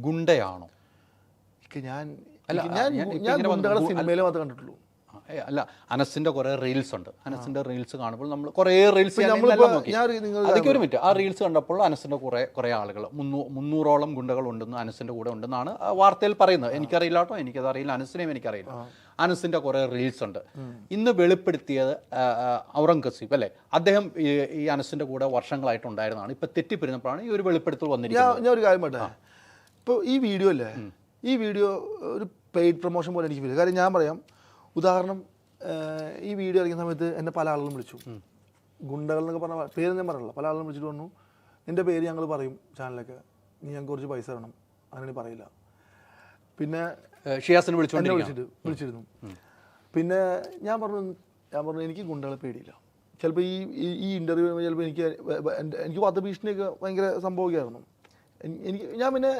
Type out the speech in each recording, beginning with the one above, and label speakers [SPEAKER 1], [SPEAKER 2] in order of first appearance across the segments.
[SPEAKER 1] ഗുണ്ടയാണോ?
[SPEAKER 2] ഞാൻ
[SPEAKER 1] അല്ല,
[SPEAKER 2] ഞാൻ
[SPEAKER 1] ഞാൻ
[SPEAKER 2] ഗുണ്ടകളെ
[SPEAKER 1] ഗു-
[SPEAKER 2] സിനിമയിൽ കണ്ടിട്ടുള്ളൂ.
[SPEAKER 1] അല്ല അനസിന്റെ കുറെ റീൽസ് ഉണ്ട്. അനസിന്റെ റീൽസ് കാണുമ്പോൾ നമ്മൾ കുറെ റീൽസ് അതൊക്കെ ഒരു മിനിറ്റ്. ആ റീൽസ് കണ്ടപ്പോൾ അനസിന്റെ കുറെ കുറെ ആളുകൾ മുന്നൂ മുന്നൂറോളം ഗുണ്ടകൾ ഉണ്ടെന്ന് അനസിന്റെ കൂടെ ഉണ്ടെന്നാണ് വാർത്തയിൽ പറയുന്നത്. എനിക്കറിയില്ല കേട്ടോ എനിക്കത് അറിയില്ല അനസിനെയും എനിക്കറിയില്ല. അനസിന്റെ കുറെ റീൽസ് ഉണ്ട്. ഇന്ന് വെളിപ്പെടുത്തിയത് ഔറംഗസീബ് അല്ലെ? അദ്ദേഹം ഈ അനസിന്റെ കൂടെ വർഷങ്ങളായിട്ടുണ്ടായിരുന്നതാണ്. ഇപ്പൊ തെറ്റിപ്പിരുന്നപ്പോഴാണ് ഈ ഒരു വെളിപ്പെടുത്തൽ വന്നിരിക്കുന്നത്.
[SPEAKER 2] ഞാൻ ഒരു കാര്യം ഇപ്പോൾ ഈ വീഡിയോ അല്ലേ? ഈ വീഡിയോ ഒരു പെയ്ഡ് പ്രൊമോഷൻ പോലെ എനിക്ക് ഫീൽ കാര്യം ഞാൻ പറയാം ഉദാഹരണം ഈ വീഡിയോ ഇറങ്ങിയ സമയത്ത് എന്നെ പല ആളുകളും വിളിച്ചു. ഗുണ്ടകൾ എന്നൊക്കെ പറഞ്ഞ പേര് ഞാൻ പറഞ്ഞില്ല പല ആളുകളും വിളിച്ചിട്ട് വന്നു നിന്റെ പേര് ഞങ്ങൾ പറയും ചാനലൊക്കെ നീ ഞങ്ങൾക്ക് കുറച്ച് പൈസ തരണം. അങ്ങനെ പറയില്ല. പിന്നെ
[SPEAKER 1] ഷിയാസിനെ
[SPEAKER 2] എന്നെ വിളിച്ചിട്ട് വിളിച്ചിരുന്നു. പിന്നെ ഞാൻ പറഞ്ഞു ഞാൻ പറഞ്ഞു എനിക്ക് ഗുണ്ടകളെ പേടിയില്ല. ചിലപ്പോൾ ഈ ഈ- ഇന്റർവ്യൂ ചിലപ്പോൾ എനിക്ക് എന്റെ- എനിക്ക് വധഭീഷണിയൊക്കെ ഭയങ്കര സംഭവിക്കായിരുന്നു. എനിക്ക് ഞാൻ പിന്നെ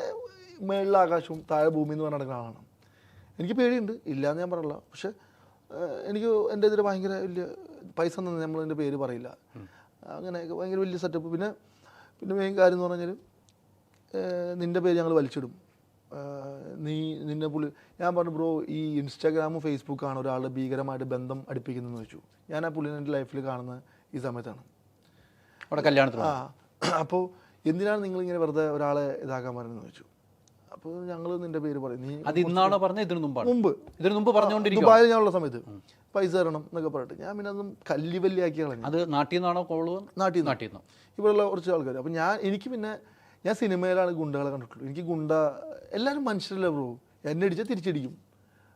[SPEAKER 2] മേളിൽ ആകാശവും താഴെ ഭൂമി എന്ന് പറഞ്ഞ ആളാണ്. എനിക്ക് പേടിയുണ്ട്. ഇല്ല എന്ന് ഞാൻ പറയില്ല. പക്ഷെ എനിക്ക് എന്റെ ഇതിൽ ഭയങ്കര വലിയ പൈസ തന്നെ നമ്മൾ എന്റെ പേര് പറയില്ല. അങ്ങനെ ഭയങ്കര വലിയ സെറ്റപ്പ് പിന്നെ പിന്നെ മെയിൻ കാര്യം എന്ന് പറഞ്ഞാൽ നിന്റെ പേര് ഞങ്ങൾ വലിച്ചിടും. നീ നിന്നെ പുള്ളി ഞാൻ പറഞ്ഞു ബ്രോ ഈ ഇൻസ്റ്റാഗ്രാമും ഫേസ്ബുക്കാണ് ഒരാൾ ഭീകരമായിട്ട് ബന്ധം അടുപ്പിക്കുന്നതെന്ന് വെച്ചു ഞാൻ ആ പുള്ളിനെ എന്റെ ലൈഫിൽ കാണുന്ന ഈ സമയത്താണ്.
[SPEAKER 1] അവിടെ കല്യാണത്തിന്
[SPEAKER 2] ആ അപ്പോൾ എന്തിനാണ് നിങ്ങളിങ്ങനെ വെറുതെ ഒരാളെ ഇതാക്കാൻ പറയുന്നത് വെച്ചു അപ്പോൾ ഞങ്ങൾ നിന്റെ പേര് പറയും. നീ
[SPEAKER 1] അത് ഇന്നാണോ പറഞ്ഞത്? ഇതിനു മുമ്പാണ്.
[SPEAKER 2] മുമ്പ്.
[SPEAKER 1] ഇതിനു മുമ്പ് പറഞ്ഞുകൊണ്ടിരിക്കും
[SPEAKER 2] ദുബായിൽ ഞാനുള്ള സമയത്ത് പൈസ തരണം എന്നൊക്കെ പറഞ്ഞിട്ട് ഞാൻ പിന്നെ അതും കല്ലി വല്ലി ആക്കി കളഞ്ഞു.
[SPEAKER 1] അത് നാട്ടിൽ നിന്നാണോ കോൾ
[SPEAKER 2] നാട്ടിൽ
[SPEAKER 1] നാട്ടിൽ നിന്ന്.
[SPEAKER 2] ഇവിടെയുള്ള കുറച്ച് ആൾക്കാർ അപ്പം ഞാൻ എനിക്ക് പിന്നെ ഞാൻ സിനിമയിലാണ് ഗുണ്ടകളെ കണ്ടിട്ടുള്ളൂ. എനിക്ക് ഗുണ്ട എല്ലാവരും മനുഷ്യരല്ലേ ബ്രോ എന്നെ അടിച്ചാൽ തിരിച്ചടിക്കും.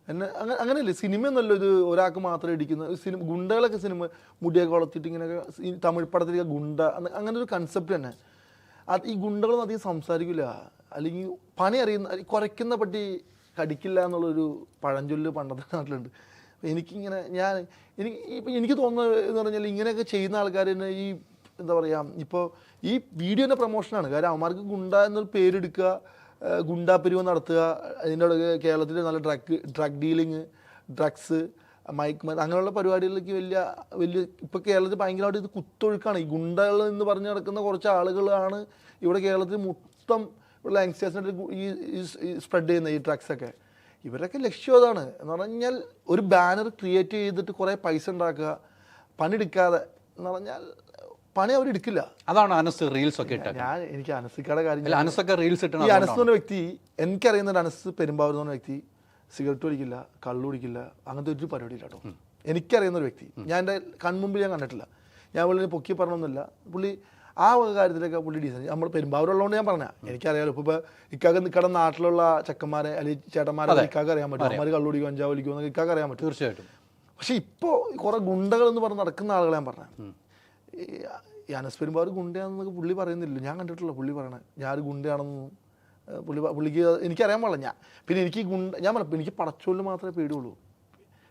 [SPEAKER 2] എന്നെ അങ്ങനെ അങ്ങനെയല്ലേ? സിനിമ എന്നല്ല ഇത് ഒരാൾക്ക് മാത്രം ഇടിക്കുന്ന സിനിമ ഗുണ്ടകളൊക്കെ സിനിമ മുടിയൊക്കെ വളർത്തിയിട്ട് ഇങ്ങനെയൊക്കെ തമിഴ് പടത്തിലൊക്കെ ഗുണ്ട അങ്ങനെ ഒരു കൺസെപ്റ്റ് തന്നെ. അത് ഈ ഗുണ്ടകളൊന്നും അധികം സംസാരിക്കില്ല അല്ലെങ്കിൽ പണി അറിയുന്ന കുറയ്ക്കുന്ന പട്ടി കടിക്കില്ല എന്നുള്ളൊരു പഴഞ്ചൊല്ല് പണ്ടത്തെ നാട്ടിലുണ്ട്. എനിക്കിങ്ങനെ ഞാൻ എനിക്ക് ഇപ്പം എനിക്ക് തോന്നുന്നത് എന്ന് പറഞ്ഞാൽ ഇങ്ങനെയൊക്കെ ചെയ്യുന്ന ആൾക്കാർ തന്നെ ഈ എന്താ പറയുക ഇപ്പോൾ ഈ വീഡിയോന്റെ പ്രൊമോഷനാണ്. കാരണം അവന്മാർക്ക് ഗുണ്ട എന്നൊരു പേരെടുക്കുക ഗുണ്ടാപിരിവ് നടത്തുക അതിന്റെ ഇടയ്ക്ക് കേരളത്തിൽ നല്ല drug drug dealing drugs mic മ- അങ്ങനെയുള്ള പരിപാടികളിലേക്ക് വലിയ വലിയ ഇപ്പോൾ കേരളത്തിൽ ഭയങ്കരമായിട്ട് ഇത് കുത്തൊഴുക്കാണ്. ഈ ഗുണ്ടകൾ എന്ന് പറഞ്ഞു നടക്കുന്ന കുറച്ച് ആളുകളാണ് ഇവിടെ കേരളത്തിൽ മൊത്തം ഉള്ള യങ്സ്റ്റേഴ്സിനായിട്ട് ഈ സ്പ്രെഡ് ചെയ്യുന്ന ഈ ഡ്രഗ്സൊക്കെ ഇവരൊക്കെ ലക്ഷ്യം അതാണ്. എന്ന് പറഞ്ഞാൽ ഒരു ബാനർ ക്രിയേറ്റ് ചെയ്തിട്ട് കുറേ പൈസ ഉണ്ടാക്കുക പണിയെടുക്കാതെ എന്ന് പറഞ്ഞാൽ പണി അവർ അവരെടുക്കില്ല
[SPEAKER 1] അതാണ് അനസ് റീൽസ് ഒക്കെ ഇട്ടത്.
[SPEAKER 2] ഞാൻ എനിക്ക് അനസിക്കാടെ കാര്യം
[SPEAKER 1] അനസൊക്കെ റീൽസ്
[SPEAKER 2] ഈ അനസ് എന്ന വ്യക്തി എനിക്കറിയുന്ന ഒരു അനസ് പെരുമ്പാവൂർ എന്ന് പറഞ്ഞ വ്യക്തി സിഗരറ്റ് കുടിക്കില്ല കള്ളു കുടിക്കില്ല അങ്ങനത്തെ ഒരു പരിപാടിയില്ല കേട്ടോ എനിക്കറിയുന്ന ഒരു വ്യക്തി. ഞാൻ എന്റെ കൺമുമ്പിൽ ഞാൻ കണ്ടിട്ടില്ല. ഞാൻ പുള്ളി പൊക്കി പറഞ്ഞൊന്നുമില്ല. പുള്ളി ആ ഒരു കാര്യത്തിലൊക്കെ പുള്ളി ഡീസൻ നമ്മൾ പെരുമ്പാവൂരുള്ളതുകൊണ്ട് ഞാൻ പറഞ്ഞ എനിക്കറിയാലോ ഇപ്പോൾ ഇപ്പോൾ ഇക്കാക്ക് നിൽക്കട നാട്ടിലുള്ള ചെക്കന്മാരെ അല്ലെങ്കിൽ ചേട്ടന്മാരെ ഇക്കാക്ക് അറിയാൻ പറ്റും. അമ്മമാർ കള്ളു കുടിക്കും അഞ്ചാവ് കുടിക്കും എന്നൊക്കെ ഇക്കാക്ക് അറിയാൻ പറ്റും.
[SPEAKER 1] തീർച്ചയായിട്ടും.
[SPEAKER 2] പക്ഷേ ഇപ്പോൾ കുറെ ഗുണ്ടകൾ എന്ന് പറഞ്ഞ് നടക്കുന്ന ആളുകളെ ഞാൻ പറഞ്ഞത്. ഈ അനസ് പെരുമ്പാവൂർ ഗുണ്ടയാണെന്നൊക്കെ പുള്ളി പറയുന്നില്ല. ഞാൻ കണ്ടിട്ടുള്ള പുള്ളി പറയണേ. ഞാൻ ഒരു ഗുണ്ടയാണെന്നും പുള്ളി പുള്ളിക്ക് എനിക്കറിയാൻ പാടില്ല. ഞാൻ പിന്നെ എനിക്ക് ഗുണ്ട ഞാൻ പറഞ്ഞു എനിക്ക് പടച്ചോലിന് മാത്രമേ പേടിയുള്ളൂ.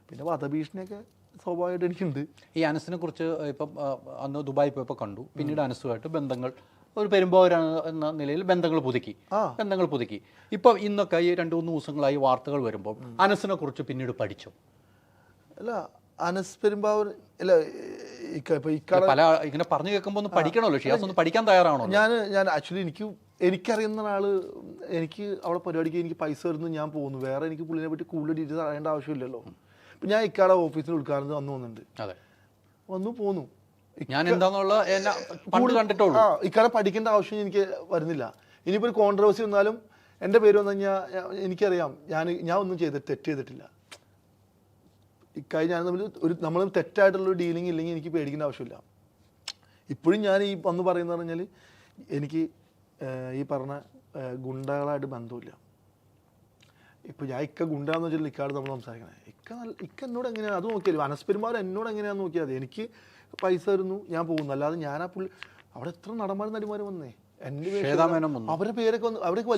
[SPEAKER 2] പിന്നെ വധഭീഷണിയൊക്കെ സ്വാഭാവികമായിട്ട് എനിക്കുണ്ട്.
[SPEAKER 1] ഈ അനസിനെ കുറിച്ച് ഇപ്പം അന്ന് ദുബായ് പോയപ്പോൾ കണ്ടു. പിന്നീട് അനസുമായിട്ട് ബന്ധങ്ങൾ ഒരു പെരുമ്പോരാണ് എന്ന നിലയിൽ ബന്ധങ്ങൾ പുതുക്കി. ബന്ധങ്ങൾ പുതുക്കി. ഇപ്പം ഇന്നൊക്കെ ഈ രണ്ട് മൂന്ന് ദിവസങ്ങളായി വാർത്തകൾ വരുമ്പോൾ അനസിനെ കുറിച്ച് പിന്നീട് പഠിച്ചു.
[SPEAKER 2] അല്ല അനസ് പെരുമ്പാവൂർ അല്ല
[SPEAKER 1] പല ഇങ്ങനെ പറഞ്ഞു കേൾക്കുമ്പോൾ ഒന്ന് പഠിക്കണമല്ലോ ഷിയാസ് ഒന്ന് പഠിക്കാൻ തയ്യാറാണോ?
[SPEAKER 2] ഞാൻ ഞാൻ ആക്ച്വലി എനിക്ക് എനിക്കറിയുന്ന ഒരാൾ എനിക്ക് അവിടെ പരിപാടിക്ക് എനിക്ക് പൈസ വരുന്നു ഞാൻ പോകുന്നു. വേറെ എനിക്ക് പുള്ളിനെ പറ്റി കൂടുതൽ ഡീറ്റെയിൽസ് അറിയേണ്ട ആവശ്യമില്ലല്ലോ. ഞാൻ ഇക്കാടെ ഓഫീസിൽ ഉദ്ഘാടനം വന്നു വന്നിട്ടുണ്ട്.
[SPEAKER 1] അതെ.
[SPEAKER 2] വന്നു പോന്നു.
[SPEAKER 1] ഞാൻ എന്താന്നുള്ള പണ്ട് കണ്ടിട്ടുള്ളൂ.
[SPEAKER 2] ആ ഇക്കാളെ പഠിക്കേണ്ട ആവശ്യം എനിക്ക് വരുന്നില്ല. ഇനിയിപ്പോൾ ഒരു കോൺട്രവേഴ്സി വന്നാലും എന്റെ പേര് വന്നു കഴിഞ്ഞാൽ എനിക്കറിയാം. ഞാൻ ഞാൻ ഒന്നും ചെയ്ത് തെറ്റ് ചെയ്തിട്ടില്ല. ഇക്കായി ഞാൻ തമ്മിൽ ഒരു നമ്മൾ തെറ്റായിട്ടുള്ള ഡീലിംഗ് ഇല്ലെങ്കിൽ എനിക്ക് പേടിക്കേണ്ട ആവശ്യമില്ല. ഇപ്പോഴും ഞാൻ ഈ വന്ന് പറയുന്നത് പറഞ്ഞാൽ എനിക്ക് ഈ പറഞ്ഞ ഗുണ്ടകളായിട്ട് ബന്ധമില്ല. ഇപ്പൊ ഞാൻ ഇക്ക ഗുണ്ടാന്ന് വെച്ചാൽ ഇക്കാട് നമ്മൾ സംസാരിക്കണേ. ഇക്ക നല്ല ഇക്ക എന്നോട് എങ്ങനെയാണ് അത് നോക്കിയാലും അനസ്പെരുമാർ എന്നോട് എങ്ങനെയാന്ന് നോക്കിയാൽ മതി. എനിക്ക് പൈസ തരുന്നു ഞാൻ പോകുന്നു. അല്ലാതെ ഞാൻ ആ പുള്ളി അവിടെ എത്ര നടന്മാരും നടിമാരും വന്നേ? അവരുടെ പേരൊക്കെ വന്നു. അവരൊക്കെ.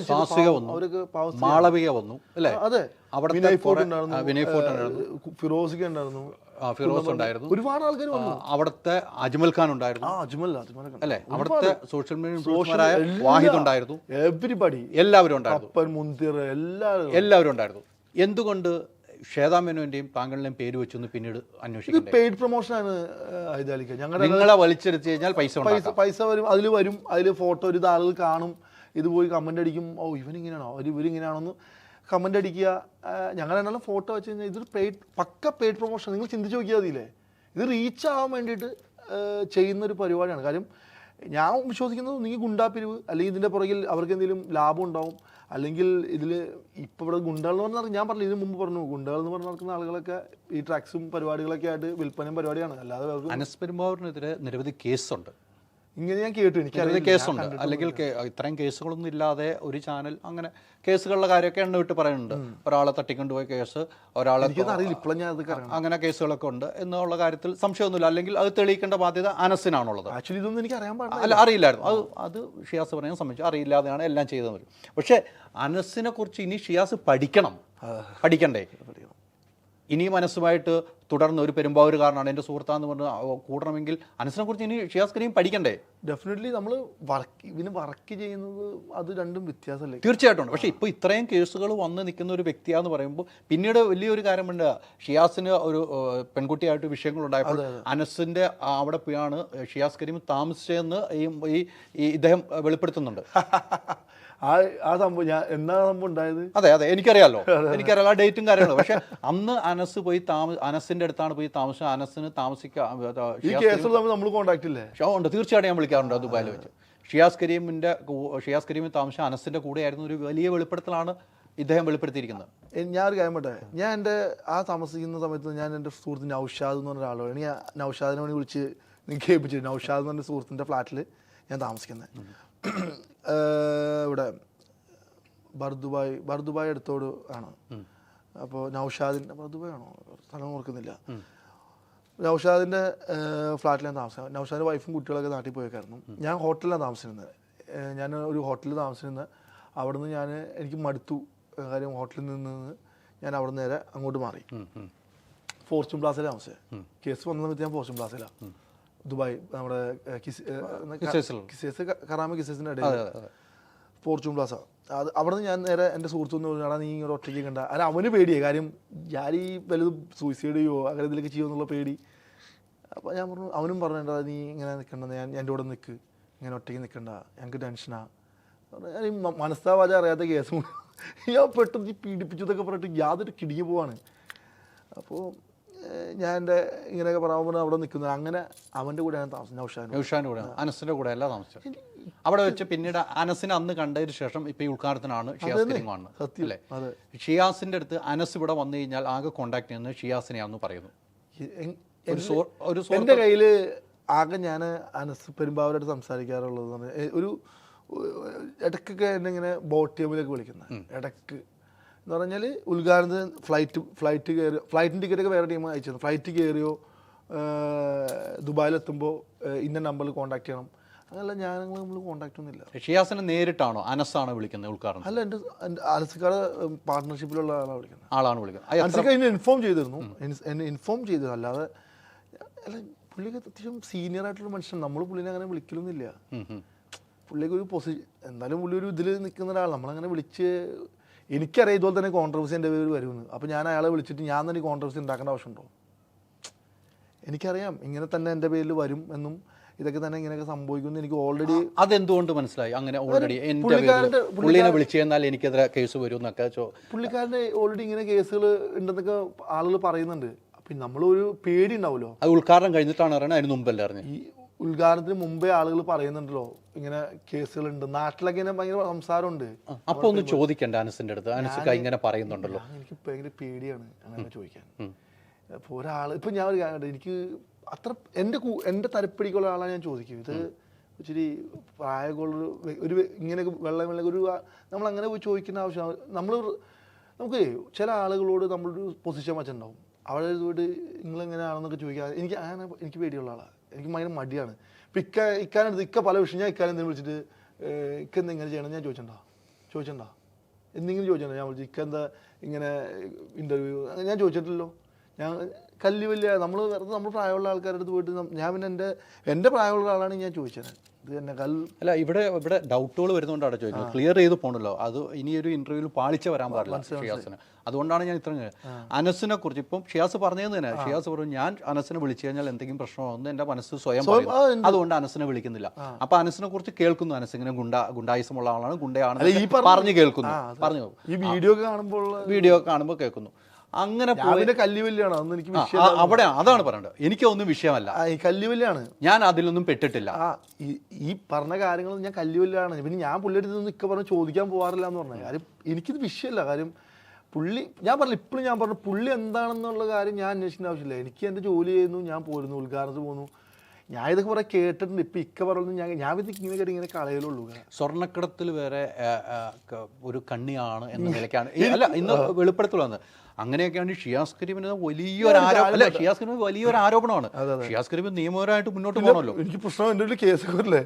[SPEAKER 2] അവരൊക്കെ
[SPEAKER 1] മാളവിക വന്നു അല്ലേ?
[SPEAKER 2] അതെ.
[SPEAKER 1] അവിടെ
[SPEAKER 2] വിനയ് ഫോർട്ട് ഉണ്ടായിരുന്നു. ഏഹ്, ഉണ്ടായിരുന്നു.
[SPEAKER 1] ഫിറോസ് ഉണ്ടായിരുന്നു.
[SPEAKER 2] ഒരുപാട് ആൾക്കാർ വന്നു.
[SPEAKER 1] അവിടുത്തെ അജ്മൽ ഖാൻ ഉണ്ടായിരുന്നു.
[SPEAKER 2] അജ്മൽ അജ്മൽ ഖാൻ.
[SPEAKER 1] അല്ലേ? അവിടുത്തെ സോഷ്യൽ മീഡിയ വാഹിദ് ഉണ്ടായിരുന്നു.
[SPEAKER 2] എവരിബഡി
[SPEAKER 1] എല്ലാവരും ഉണ്ടായിരുന്നു.
[SPEAKER 2] എല്ലാവരും
[SPEAKER 1] എല്ലാവരും ഉണ്ടായിരുന്നു. എന്തുകൊണ്ട് ശ്വേതാമേനോന്റെയും താങ്കളുടെയും പേര് വെച്ചൊന്ന് പിന്നീട്
[SPEAKER 2] ഇത്
[SPEAKER 1] അന്വേഷിക്കണ്ടേ?
[SPEAKER 2] പെയ്ഡ് പ്രൊമോഷൻ ആണ് ഹൈദാലിക്ക ഞങ്ങളുടെ
[SPEAKER 1] നിങ്ങളെ വലിച്ചെടുത്ത് കഴിഞ്ഞാൽ പൈസ
[SPEAKER 2] പൈസ പൈസ വരും അതിൽ വരും. അതിൽ ഫോട്ടോ ഒരു ആളുകൾ കാണും. ഇത് പോയി കമന്റ് അടിക്കും. ഓ ഇവനിങ്ങനെയാണോ ഒരു ഇവരിങ്ങനെയാണോന്ന് കമന്റ് അടിക്കുക. ഞങ്ങൾ എന്നാലും ഫോട്ടോ വെച്ച് കഴിഞ്ഞാൽ ഇതൊരു പെയ്ഡ് പക്ക പെയ്ഡ് പ്രൊമോഷൻ നിങ്ങൾ ചിന്തിച്ച് നോക്കിയാൽ മതിയില്ലേ? ഇത് റീച്ച് ആവാൻ വേണ്ടിയിട്ട് ചെയ്യുന്നൊരു പരിപാടിയാണ്. കാര്യം ഞാൻ വിശ്വസിക്കുന്നത് നിങ്ങൾ ഗുണ്ടാപ്പിരിവ് അല്ലെങ്കിൽ ഇതിന്റെ പുറകിൽ അവർക്ക് എന്തെങ്കിലും ലാഭം ഉണ്ടാവും. അല്ലെങ്കിൽ ഇതിൽ ഇപ്പോൾ ഇവിടെ ഗുണ്ടകൾ എന്ന് പറഞ്ഞാൽ ഞാൻ പറഞ്ഞു ഇതിന് മുമ്പ് പറഞ്ഞു ഗുണ്ടകൾ എന്ന് പറഞ്ഞ് നടക്കുന്ന ആളുകളൊക്കെ ഈ ട്രാക്സും പരിപാടികളൊക്കെ ആയിട്ട് വിൽപ്പനയും പരിപാടിയാണ്. അല്ലാതെ
[SPEAKER 1] അനസ് പെരുമ്പാവൂരിനെതിരെ നിരവധി കേസുണ്ട്
[SPEAKER 2] ഇങ്ങനെ ഞാൻ കേട്ടു. എനിക്ക്
[SPEAKER 1] കേസുണ്ട് അല്ലെങ്കിൽ ഇത്രയും കേസുകളൊന്നും ഇല്ലാതെ ഒരു ചാനൽ അങ്ങനെ കേസുകളുടെ കാര്യമൊക്കെ എണ്ണ വിട്ട് പറയുന്നുണ്ട്. ഒരാളെ തട്ടിക്കൊണ്ടുപോയ കേസ് ഒരാളെ അങ്ങനെ കേസുകളൊക്കെ ഉണ്ട് എന്നുള്ള കാര്യത്തിൽ സംശയമൊന്നുമില്ല. അല്ലെങ്കിൽ അത് തെളിയിക്കേണ്ട ബാധ്യത അനസിനാണുള്ളത്.
[SPEAKER 2] ആക്ച്വലി ഇതൊന്നും എനിക്ക് അറിയാൻ പാടില്ല.
[SPEAKER 1] അല്ല അറിയില്ലായിരുന്നു. അത് അത് ഷിയാസ് പറയാൻ സംബന്ധിച്ചു അറിയില്ലാതെയാണ് എല്ലാം ചെയ്തത്. പക്ഷേ അനസിനെ കുറിച്ച് ഇനി ഷിയാസ് പഠിക്കണം. പഠിക്കണ്ടേ? ഇനി മനസ്സുമായിട്ട് തുടർന്ന് ഒരു പെരുമ്പാവൂരുകാരനാണ് എന്റെ സുഹൃത്താന്ന് പറഞ്ഞ് കൂടണമെങ്കിൽ അനസിനെ കുറിച്ച് ഇനി ഷിയാസ് കരീം പഠിക്കണ്ടേ?
[SPEAKER 2] ഡെഫിനറ്റ്ലി നമ്മൾ വർക്ക് ഇതിന് വർക്ക് ചെയ്യുന്നത് അത് രണ്ടും വ്യത്യാസമല്ലേ?
[SPEAKER 1] തീർച്ചയായിട്ടും. ഉണ്ട് പക്ഷേ ഇപ്പോൾ ഇത്രയും കേസുകൾ വന്ന് നിൽക്കുന്ന ഒരു വ്യക്തിയാന്ന് പറയുമ്പോൾ പിന്നീട് വലിയൊരു കാര്യമുണ്ട്. ഷിയാസിന് ഒരു പെൺകുട്ടിയായിട്ട് വിഷയങ്ങളുണ്ടായപ്പോൾ അനസിന്റെ അവിടെ പോയാണ് ഷിയാസ് കരീം താമസിച്ചതെന്ന് ഈ ഇദ്ദേഹം വെളിപ്പെടുത്തുന്നുണ്ട്.
[SPEAKER 2] ആ ആ സംഭവം ഞാൻ എന്നാ സംഭവം ഉണ്ടായത്?
[SPEAKER 1] അതെ അതെ. എനിക്കറിയാലോ. എനിക്കറിയാലോ ആ ഡേറ്റും കാര്യങ്ങളും. പക്ഷെ അന്ന് അനസ് പോയി താമസ അനസിന്റെ അടുത്താണ് പോയി താമസിച്ചത്. അനസിന് താമസിക്കാൻ
[SPEAKER 2] ഈ കേസിൽ നമ്മൾ കോണ്ടാക്ട് ഇല്ലേ?
[SPEAKER 1] ഷോ ഉണ്ട്. തീർച്ചയായിട്ടും ഞാൻ വിളിക്കാറുണ്ട് ദുബായിൽ വെച്ച്. ഷിയാസ് കരീമിന്റെ ഷിയാസ് കരീമിൽ താമസിച്ച അനസിന്റെ കൂടെയായിരുന്നു ഒരു വലിയ വെളിപ്പെടുത്തലാണ് ഇദ്ദേഹം വെളിപ്പെടുത്തിയിരിക്കുന്നത്.
[SPEAKER 2] ഒരു കാര്യം പറ്റേ ഞാൻ എന്റെ ആ താമസിക്കുന്ന സമയത്ത് ഞാൻ എന്റെ സുഹൃത്ത് നൗഷാദ് എന്ന് പറഞ്ഞ ഒരാളോട് ഞാൻ നൗഷാദിനെ വേണ്ടി വിളിച്ച് കേൾപ്പിച്ചു നൗഷാദ് എന്ന് പറഞ്ഞ സുഹൃത്തിന്റെ ഫ്ലാറ്റിൽ ഞാൻ താമസിക്കുന്നത് ഇവിടെ ബർദുബായ് ബർദുബായ് അടുത്തോട് ആണ്. അപ്പോൾ നൗഷാദിന്റെ ബർദുബായ് ആണോ? സ്ഥലം ഓർക്കുന്നില്ല. നൗഷാദിന്റെ ഫ്ളാറ്റിലാണ് താമസിക്കുന്നത് താമസിക്കാം നൗഷാദിന്റെ വൈഫും കുട്ടികളൊക്കെ നാട്ടിൽ പോയേക്കായിരുന്നു. ഞാൻ ഹോട്ടലിലാണ് താമസിച്ചിരുന്നത്. ഞാൻ ഒരു ഹോട്ടലിൽ താമസിച്ചിരുന്നത് അവിടെ നിന്ന് ഞാൻ എനിക്ക് മടുത്തു. കാര്യം ഹോട്ടലിൽ നിന്ന് ഞാൻ അവിടെ നേരെ അങ്ങോട്ട് മാറി.
[SPEAKER 1] ഫോർച്ചൂൺ.
[SPEAKER 2] ഫോർച്യൂൺ പ്ലാസയിലാണ് താമസിച്ചത് കേസ് വന്ന സമയത്ത് ഞാൻ ഫോർച്യൂൺ പ്ലാസയിലാണ് ദുബായ് നമ്മുടെ കിസേസ് കറാമ
[SPEAKER 1] കിസേസിന്റെ
[SPEAKER 2] ഇടയിൽ ഫോർച്യൂൺ പ്ലാസ. അത് അവിടെ നിന്ന് ഞാൻ നേരെ എന്റെ സുഹൃത്തുന്ന് പറഞ്ഞാൽ നീ ഇങ്ങനെ ഒറ്റയ്ക്ക് കണ്ട അല്ല അവന് പേടിയായി കാര്യം ഞാൻ ഈ വലുത് സൂയിസൈഡ് ചെയ്യുമോ അങ്ങനെ ഇതിലേക്ക് ചെയ്യുമോ എന്നുള്ള പേടി. അപ്പോൾ ഞാൻ പറഞ്ഞു അവനും പറഞ്ഞിട്ടാ നീ ഇങ്ങനെ നിൽക്കണ്ട ഞാൻ എന്റെ കൂടെ നിൽക്ക് ഇങ്ങനെ ഒറ്റയ്ക്ക് നിൽക്കണ്ട ഞങ്ങൾക്ക് ടെൻഷനാ ഞാൻ ഈ മ- മനസ്സാവാച അറിയാത്ത കേസും ഞാൻ പെട്ടെന്ന് പീഡിപ്പിച്ചതൊക്കെ പറഞ്ഞിട്ട് യാതൊരു കിടിഞ്ഞു പോവാണ്. അപ്പോൾ ഞാൻ എന്റെ ഇങ്ങനെയൊക്കെ പറയുമ്പോൾ അവിടെ നിൽക്കുന്നത് അങ്ങനെ അവന്റെ കൂടെയാണ് താമസം നൗഷാൻ
[SPEAKER 1] നൗഷാന്റെ കൂടെ അനസിന്റെ കൂടെ അല്ല താമസിച്ചത്. അവിടെ വെച്ച് പിന്നീട് അനസിനെ അന്ന് കണ്ടതിന് ശേഷം ഇപ്പം ഈ ഉദ്ഘാടനത്തിനാണ് ഷിയാസ് കരീം
[SPEAKER 2] സത്യം.
[SPEAKER 1] അല്ലേ?
[SPEAKER 2] അതെ.
[SPEAKER 1] ഷിയാസിന്റെ അടുത്ത് അനസ് ഇവിടെ വന്നു കഴിഞ്ഞാൽ ആകെ കോണ്ടാക്ട് ചെയ്യുന്നത് ഷിയാസിനെയാണെന്ന് പറയുന്നു. ഒരു
[SPEAKER 2] എന്റെ കയ്യിൽ ആകെ ഞാൻ അനസ് പെരുമ്പാവൂരായിട്ട് സംസാരിക്കാറുള്ളത് ഒരു ഇടക്കൊക്കെ ഇടയ്ക്കൊക്കെ എന്നെ ഇങ്ങനെ ബോട്ട് ടീമിലേക്ക് വിളിക്കുന്നത്. ഇടയ്ക്ക് എന്ന് പറഞ്ഞാൽ ഉദ്ഘാടനത്തിന് ഫ്ലൈറ്റ് ഫ്ലൈറ്റ് കയറി ഫ്ലൈറ്റിന് ടിക്കറ്റൊക്കെ വേറെ ടീം അയച്ചു ഫ്ലൈറ്റ് കയറിയോ ദുബായിലെത്തുമ്പോൾ ഇന്ന നമ്പറിൽ കോൺടാക്ട് ചെയ്യണം. അങ്ങനെയല്ല ഞാൻ നമ്മൾ കോൺടാക്ട് ഒന്നുമില്ല.
[SPEAKER 1] ഷിയാസിനെ നേരിട്ടാണോ? അനസാണ് വിളിക്കുന്നത് ഉദ്ഘാടനം.
[SPEAKER 2] അല്ല എന്റെ അലസിക്കാട് പാർട്ട്ണർഷിപ്പിലുള്ള ആളാണ് വിളിക്കുന്നത്.
[SPEAKER 1] ആളാണ് വിളിക്കുന്നത്.
[SPEAKER 2] അനസിക്ക എന്നെ ഇൻഫോം ചെയ്തിരുന്നു. എന്നെ- ഇൻഫോം ചെയ്തത് അല്ലാതെ അല്ല പുള്ളിക്ക് അത്യാവശ്യം സീനിയർ ആയിട്ടുള്ള മനുഷ്യൻ നമ്മൾ പുള്ളിനെ അങ്ങനെ വിളിക്കലൊന്നുമില്ല. പുള്ളിക്ക് ഒരു പൊസിഷൻ എന്തായാലും പുള്ളി ഒരു ഇതിൽ നിൽക്കുന്ന ഒരാൾ നമ്മളങ്ങനെ വിളിച്ച് എനിക്കറിയാം ഇതുപോലെ തന്നെ കോൺട്രവേഴ്സി എന്റെ പേര് വരുമെന്ന്. അപ്പോൾ ഞാൻ അയാളെ വിളിച്ചിട്ട് ഞാൻ തന്നെ കോൺട്രവേഴ്സി ഉണ്ടാക്കേണ്ട ആവശ്യമുണ്ടോ? എനിക്കറിയാം ഇങ്ങനെ തന്നെ എന്റെ പേരിൽ വരും എന്നും ഇതൊക്കെ തന്നെ ഇങ്ങനെയൊക്കെ സംഭവിക്കുന്നു എനിക്ക് ഓൾറെഡി
[SPEAKER 1] അതെന്തുകൊണ്ട് മനസ്സിലായി? അങ്ങനെ ഓൾറെഡി പുള്ളിനെ വിളിച്ചു കഴിഞ്ഞാൽ എനിക്കെതിരെ കേസ് വരും എന്നൊക്കെ
[SPEAKER 2] പുള്ളിക്കാരന്റെ ഓൾറെഡി ഇങ്ങനെ കേസുകൾ ഉണ്ടെന്നൊക്കെ ആളുകൾ പറയുന്നുണ്ട്. അപ്പം നമ്മളൊരു പേടി ഉണ്ടാവുമല്ലോ?
[SPEAKER 1] അത് ഉദ്ഘാടനം കഴിഞ്ഞിട്ടാണ് അറിയണത് അതിന് മുമ്പല്ലേ അറിഞ്ഞത്
[SPEAKER 2] ഈ ഉദ്ഘാടനത്തിന് മുമ്പേ ആളുകൾ പറയുന്നുണ്ടല്ലോ ഇങ്ങനെ കേസുകളുണ്ട്. നാട്ടിലൊക്കെ ഇങ്ങനെ ഭയങ്കര സംസാരമുണ്ട്.
[SPEAKER 1] അപ്പൊ ഒന്ന് ചോദിക്കണ്ട അനസിന്റെ അടുത്ത്. അനസ് ഇങ്ങനെ പറയുന്നുണ്ടല്ലോ.
[SPEAKER 2] എനിക്ക് ഭയങ്കര പേടിയാണ് അങ്ങനെ ചോദിക്കാൻ. അപ്പൊ ഒരാൾ ഇപ്പൊ ഞാൻ ഒരു കാര്യം എനിക്ക് അത്ര എന്റെ എന്റെ എന്റെ തരപ്പിടിക്കുള്ള ആളാണ് ഞാൻ ചോദിക്കും ഇത് ഇച്ചിരി പ്രായമൊക്കെയുള്ളൊരു ഒരു ഇങ്ങനെ വെള്ളം വെള്ളം ഒരു നമ്മൾ അങ്ങനെ പോയി ചോദിക്കുന്ന ആവശ്യം നമ്മൾ നമുക്ക് ചില ആളുകളോട് നമ്മളൊരു പൊസിഷൻ വെച്ചിട്ടുണ്ടാവും. അവിടെ പോയിട്ട് നിങ്ങളെങ്ങനെയാണെന്നൊക്കെ ചോദിക്കാം എനിക്ക് അങ്ങനെ എനിക്ക് പേടിയുള്ള ആളാണ് എനിക്ക് ഭയങ്കര മടിയാണ്. ഇപ്പം ഇക്ക ഇക്കാനടുത്ത് ഇക്ക പല വിഷയം ഞാൻ ഇക്കാനെ എന്തെങ്കിലും വിളിച്ചിട്ട് ഇക്ക എന്താ ഇങ്ങനെ ചെയ്യണം ഞാൻ ചോദിച്ചിട്ടുണ്ടോ ചോദിച്ചിട്ടുണ്ടോ എന്തെങ്കിലും ചോദിച്ചിട്ടുണ്ടോ ഞാൻ വിളിച്ചു ഇക്ക എന്താ ഇങ്ങനെ ഇന്റർവ്യൂ ഞാൻ ചോദിച്ചിട്ടില്ലല്ലോ. ഞാൻ കല്ല് വലിയ നമ്മൾ വെറുതെ നമ്മൾ പ്രായമുള്ള ആൾക്കാരുടെ അടുത്ത് പോയിട്ട് ഞാൻ പിന്നെ എന്റെ എന്റെ പ്രായമുള്ള ആളാണ് ഞാൻ ചോദിച്ചത്. ഇത് തന്നെ കൽ
[SPEAKER 1] അല്ല ഇവിടെ ഇവിടെ ഡൗട്ടുകൾ വരുന്നതുകൊണ്ടാണ് ചോദിക്കുന്നത് ക്ലിയർ ചെയ്ത് പോകണല്ലോ അത് ഇനി ഒരു ഇന്റർവ്യൂവിൽ പാളിച്ച വരാൻ പാടില്ല ഷിയാസിന്. അതുകൊണ്ടാണ് ഞാൻ ഇത്രയും അനസിനെ കുറിച്ച് ഇപ്പം ഷിയാസ് പറഞ്ഞത് തന്നെ. ഷിയാസ് പറഞ്ഞു ഞാൻ അനസിനെ വിളിച്ചു കഴിഞ്ഞാൽ എന്തെങ്കിലും പ്രശ്നമാണെന്ന് എന്റെ മനസ്സ് സ്വയം പറയും. അതുകൊണ്ട് അനസിനെ വിളിക്കുന്നില്ല. അപ്പൊ അനസിനെ കുറിച്ച് കേൾക്കുന്നു. അനസ് ഇങ്ങനെ ഗുണ്ട ഗുണ്ടായിസമുള്ള ആളാണ് ഗുണ്ടയാണ്
[SPEAKER 2] പറഞ്ഞ-
[SPEAKER 1] പറഞ്ഞു കേൾക്കുന്നു. പറഞ്ഞു
[SPEAKER 2] ഈ വീഡിയോ കാണുമ്പോൾ
[SPEAKER 1] വീഡിയോ കാണുമ്പോൾ കേൾക്കുന്നു. അങ്ങനെ
[SPEAKER 2] ഞാൻ
[SPEAKER 1] പോയി
[SPEAKER 2] അന്ന് എനിക്ക്
[SPEAKER 1] അവിടെ അതാണ് പറയേണ്ടത്. എനിക്കൊന്നും വിഷയമല്ല.
[SPEAKER 2] ഈ കല്ല് വലിയാണ്
[SPEAKER 1] ഞാൻ അതിലൊന്നും പെട്ടിട്ടില്ല.
[SPEAKER 2] ഈ പറഞ്ഞ കാര്യങ്ങൾ ഞാൻ കല്ലുവല്ലാണ് പിന്നെ ഞാൻ പുള്ളിയുടെ അടുത്ത് ഇക്ക പറഞ്ഞ് ചോദിക്കാൻ പോകാറില്ല എന്ന് പറഞ്ഞ. കാര്യം എനിക്കിത് വിഷയമല്ല. കാര്യം പുള്ളി ഞാൻ പറഞ്ഞു ഇപ്പോഴും ഞാൻ പറഞ്ഞു പുള്ളി എന്താണെന്നുള്ള കാര്യം ഞാൻ അന്വേഷിക്കേണ്ട ആവശ്യമില്ല. എനിക്ക് എന്റെ ജോലി ചെയ്യുന്നു ഞാൻ പോരുന്നു ഉദ്ഘാടനത്തിന് പോകുന്നു. ഞാൻ കുറെ കേട്ടിട്ടുണ്ട്. ഇപ്പം ഇക്ക പറഞ്ഞു ഞാൻ ഞാൻ ഇത് ഇങ്ങനെ കേട്ട് ഇങ്ങനെ കളയലുള്ളൂ.
[SPEAKER 1] സ്വർണക്കടത്തിൽ വേറെ ഒരു കണ്ണിയാണ് എന്ന നിലയ്ക്കാണ്. അല്ല ഇന്ന് വെളിപ്പെടുത്തൽ വന്നത് അങ്ങനെയൊക്കെയാണ് ഷിയാസ് കരീമിന് വലിയൊരു ആരോപണം അല്ല ഷിയാസ് കരീമിന് വലിയൊരു ആരോപണമാണ്. ഷിയാസ് കരീം നിയമപരമായിട്ട് മുന്നോട്ട് പോകണമല്ലോ.
[SPEAKER 2] എനിക്ക് പ്രശ്നം എന്റെ ഒരു കേസ് വരില്ലേ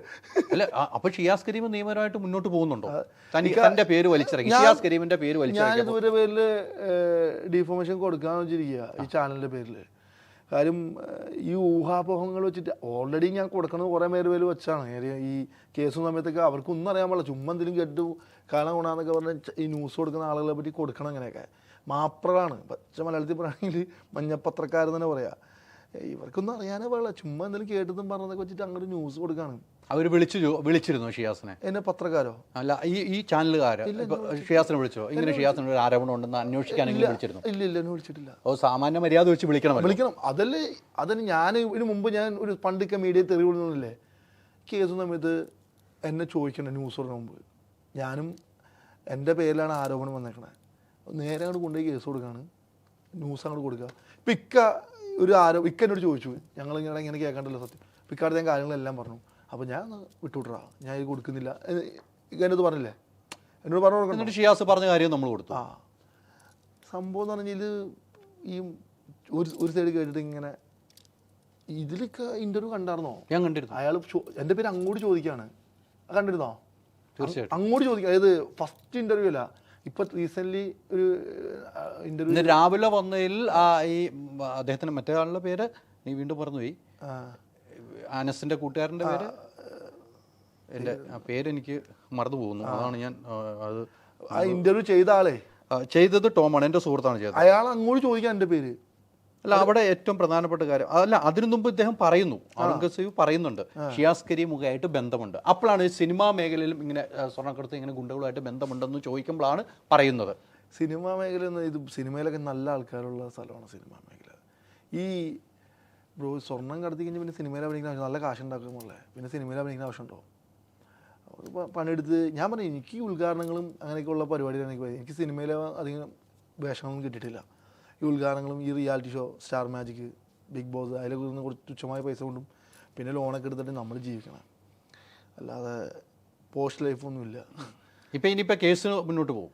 [SPEAKER 1] അല്ല അപ്പൊ ഷിയാസ് കരീം നിയമപരമായിട്ട് മുന്നോട്ട് പോകുന്നുണ്ടോ? തനിക്ക് തന്റെ പേര് വലിച്ചിറങ്ങി ഷിയാസ് കരീമിന്റെ പേര്
[SPEAKER 2] ഞാൻ
[SPEAKER 1] വലിച്ചിറങ്ങി
[SPEAKER 2] ഇതുവരെ പേരിൽ ഡിഫോമേഷൻ കൊടുക്കാന്ന് വെച്ചിരിക്കുക ഈ ചാനലിന്റെ പേരിൽ കാര്യം ഈ ഊഹാപോഹങ്ങൾ വെച്ചിട്ട് ഓൾറെഡി ഞാൻ കൊടുക്കുന്നത് കുറേ പേര് പേര് വെച്ചാണ്. ഈ കേസ് സമയത്തൊക്കെ അവർക്കൊന്നും അറിയാൻ പാടില്ല. ചുമ്മാ എന്തെങ്കിലും കേട്ടു കാലം കൊണ്ടാന്നൊക്കെ പറഞ്ഞ് ഈ ന്യൂസ് കൊടുക്കുന്ന ആളുകളെ പറ്റി കൊടുക്കണം അങ്ങനെയൊക്കെ. മാപ്രകളാണ്. പച്ച മലയാളത്തിൽ പറയുകയാണെങ്കിൽ മഞ്ഞപ്പത്രക്കാരെന്ന് തന്നെ പറയാം. ഇവർക്കൊന്നും അറിയാനേ പാടില്ല. ചുമ്മാ എന്തെങ്കിലും കേട്ടതും പറഞ്ഞതൊക്കെ വെച്ചിട്ട് അങ്ങോട്ട് ന്യൂസ് കൊടുക്കാണ്.
[SPEAKER 1] അവർ വിളിച്ചു വിളിച്ചിരുന്നു ഷിയാസിനെ?
[SPEAKER 2] എന്നെ പത്രക്കാരോ?
[SPEAKER 1] അല്ല ഈ ഈ ചാനലുകാരോ ഷിയാസിനെ വിളിച്ചോ? ഇങ്ങനെ ഷിയാസിന് ഒരു ആരോപണം ഉണ്ടെന്ന് അന്വേഷിക്കാനെങ്കിലും വിളിച്ചിരുന്നു?
[SPEAKER 2] ഇല്ല ഇല്ല എന്നെ വിളിച്ചിട്ടില്ല.
[SPEAKER 1] ഓ സാമാന്യ മര്യാദ വെച്ച് വിളിക്കണം
[SPEAKER 2] വിളിക്കണം. അതല്ലേ അതിന് ഞാൻ ഇതിനു മുമ്പ് ഞാൻ ഒരു പണ്ടൊക്കെ മീഡിയ തെറി വിടുന്നില്ലേ കേസ് സമയത്ത് എന്നെ ചോദിക്കണം ന്യൂസ് പറഞ്ഞ മുമ്പ്. ഞാനും എന്റെ പേരിലാണ് ആരോപണം വന്നേക്കണേ. നേരെ അങ്ങോട്ട് കൊണ്ടുപോയി കേസ് കൊടുക്കുകയാണ് ന്യൂസ് അങ്ങോട്ട് കൊടുക്കുക ഇപ്പം ഇക്ക ഒരു ആരോ ഇക്ക എന്നോട് ചോദിച്ചു. ഞങ്ങൾ ഇങ്ങനെ ഇങ്ങനെ കേൾക്കണ്ടല്ലോ സത്യം. അപ്പോൾ ഇക്കാട് ഞാൻ കാര്യങ്ങളെല്ലാം പറഞ്ഞു. അപ്പോൾ ഞാൻ ഒന്ന് വിട്ടുവിട്ടാ ഞാൻ ഇത് കൊടുക്കുന്നില്ല. എന്ന് ഇക്ക എന്നോട് പറഞ്ഞില്ലേ? എന്നോട് പറഞ്ഞു കൊടുക്കണം
[SPEAKER 1] എന്നിട്ട് ഷിയാസ് പറഞ്ഞ കാര്യം നമ്മൾ കൊടുത്തു.
[SPEAKER 2] ആ. സംഭവം എന്ന് പറഞ്ഞാൽ ഈ ഒരു ഒരു സൈഡ് കേട്ടിട്ട് ഇങ്ങനെ ഇതിലൊക്കെ ഇന്റർവ്യൂ കണ്ടായിരുന്നോ?
[SPEAKER 1] ഞാൻ കണ്ടിരുന്നു.
[SPEAKER 2] അയാൾ എന്റെ പേര് അങ്ങോട്ട് ചോദിക്കുകയാണ് കണ്ടിരുന്നോ?
[SPEAKER 1] തീർച്ചയായിട്ടും.
[SPEAKER 2] അങ്ങോട്ട് ചോദിക്കുക അതായത് ഫസ്റ്റ് ഇന്റർവ്യൂ അല്ല. ഇപ്പൊ റീസെന്റ് ഒരു ഇന്റർവ്യൂ
[SPEAKER 1] രാവിലെ വന്നതിൽ ഈ അദ്ദേഹത്തിന്റെ അദ്ദേഹത്തിന് മറ്റേ പേര് നീ വീണ്ടും പറഞ്ഞുപോയി ആനസിന്റെ കൂട്ടുകാരന്റെ പേര്? എന്റെ ആ പേര് എനിക്ക് മറന്നു പോകുന്നു. അതാണ് ഞാൻ അത്
[SPEAKER 2] ആ ഇന്റർവ്യൂ ചെയ്ത ആളെ?
[SPEAKER 1] ചെയ്തത് ടോമാണ്. എന്റെ സുഹൃത്താണ് ചെയ്തത്.
[SPEAKER 2] അയാൾ അങ്ങോട്ട് ചോദിക്കാൻ എന്റെ പേര്.
[SPEAKER 1] അല്ല അവിടെ ഏറ്റവും പ്രധാനപ്പെട്ട കാര്യം അല്ല അതിനു മുമ്പ് ഇദ്ദേഹം പറയുന്നു ഔറംഗസേബ് പറയുന്നുണ്ട് ഷിയാസ് കരീമുഖമായിട്ട് ബന്ധമുണ്ട്. അപ്പോഴാണ് ഈ സിനിമാ മേഖലയിലും ഇങ്ങനെ സ്വർണക്കടത്ത് ഇങ്ങനെ ഗുണ്ടകളുമായിട്ട് ബന്ധമുണ്ടെന്ന് ചോദിക്കുമ്പോഴാണ് പറയുന്നത്.
[SPEAKER 2] സിനിമാ മേഖല ഇത് സിനിമയിലൊക്കെ നല്ല ആൾക്കാരുള്ള സ്ഥലമാണ് സിനിമാ മേഖല. ഈ ബ്രോ സ്വർണം കടത്തി കഴിഞ്ഞ് പിന്നെ സിനിമയിൽ അഭിനയിക്കുന്ന ആവശ്യം നല്ല കാശ് ഉണ്ടാക്കുമ്പോഴേ പിന്നെ സിനിമയിൽ അഭിനയിക്കുന്ന ആവശ്യമുണ്ടോ? പണിയെടുത്ത് ഞാൻ പറഞ്ഞു എനിക്ക് ഉദ്ഘാടനങ്ങളും അങ്ങനെയൊക്കെയുള്ള പരിപാടികളാണ് എനിക്ക്. എനിക്ക് സിനിമയിൽ അധികം വേഷങ്ങളൊന്നും കിട്ടിയിട്ടില്ല. ഈ ഉദ്ഘാടനങ്ങളും ഈ reality show star magic Bigg Boss അതിലൊക്കെ നിന്ന് കുറച്ച് തുച്ഛമായ പൈസ കൊണ്ടും പിന്നെ ലോണൊക്കെ എടുത്തിട്ട് നമ്മൾ ജീവിക്കണം. അല്ലാതെ പോസ്റ്റ് ലൈഫൊന്നുമില്ല
[SPEAKER 1] ഇപ്പം ഇനിയിപ്പോൾ കേസ് മുന്നോട്ട് പോകും.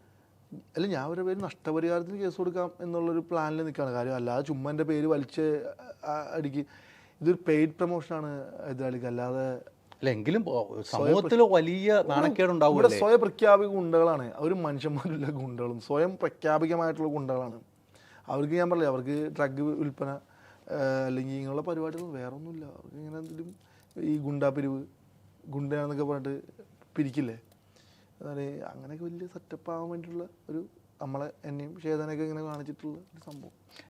[SPEAKER 2] അല്ല ഞാൻ ഒരു പേര് നഷ്ടപരിഹാരത്തിന് കേസ് കൊടുക്കാം എന്നുള്ളൊരു പ്ലാനിൽ നിൽക്കുകയാണ് കാര്യം അല്ലാതെ ചുമ്മാ എന്റെ പേര് വലിച്ച് അടിക്ക്. ഇതൊരു പെയ്ഡ് പ്രൊമോഷനാണ് എതിരാളിക്ക്. അല്ലാതെ
[SPEAKER 1] അല്ല എങ്കിലും സമൂഹത്തിൽ വലിയ
[SPEAKER 2] ഇവിടെ സ്വയം പ്രഖ്യാപിക ഗുണ്ടകളാണ്. അവർ മനുഷ്യന്മാരുള്ള ഗുണ്ടകളും. സ്വയം പ്രഖ്യാപികമായിട്ടുള്ള ഗുണ്ടകളാണ്. അവർക്ക് ഞാൻ പറഞ്ഞില്ല അവർക്ക് ഡ്രഗ് വിൽപ്പന അല്ലെങ്കിൽ ഇങ്ങനെയുള്ള പരിപാടികൾ വേറെ ഒന്നുമില്ല അവർക്ക് ഇങ്ങനെ എന്തെങ്കിലും ഈ ഗുണ്ടാ പിരിവ് ഗുണ്ടയാണെന്നൊക്കെ പറഞ്ഞിട്ട് പിരിക്കില്ലേ? അതാണ് അങ്ങനെയൊക്കെ വലിയ സെറ്റപ്പ് ആവാൻ വേണ്ടിയിട്ടുള്ള ഒരു നമ്മളെ എന്നെയും ഷേതനൊക്കെ ഇങ്ങനെ കാണിച്ചിട്ടുള്ള ഒരു സംഭവം.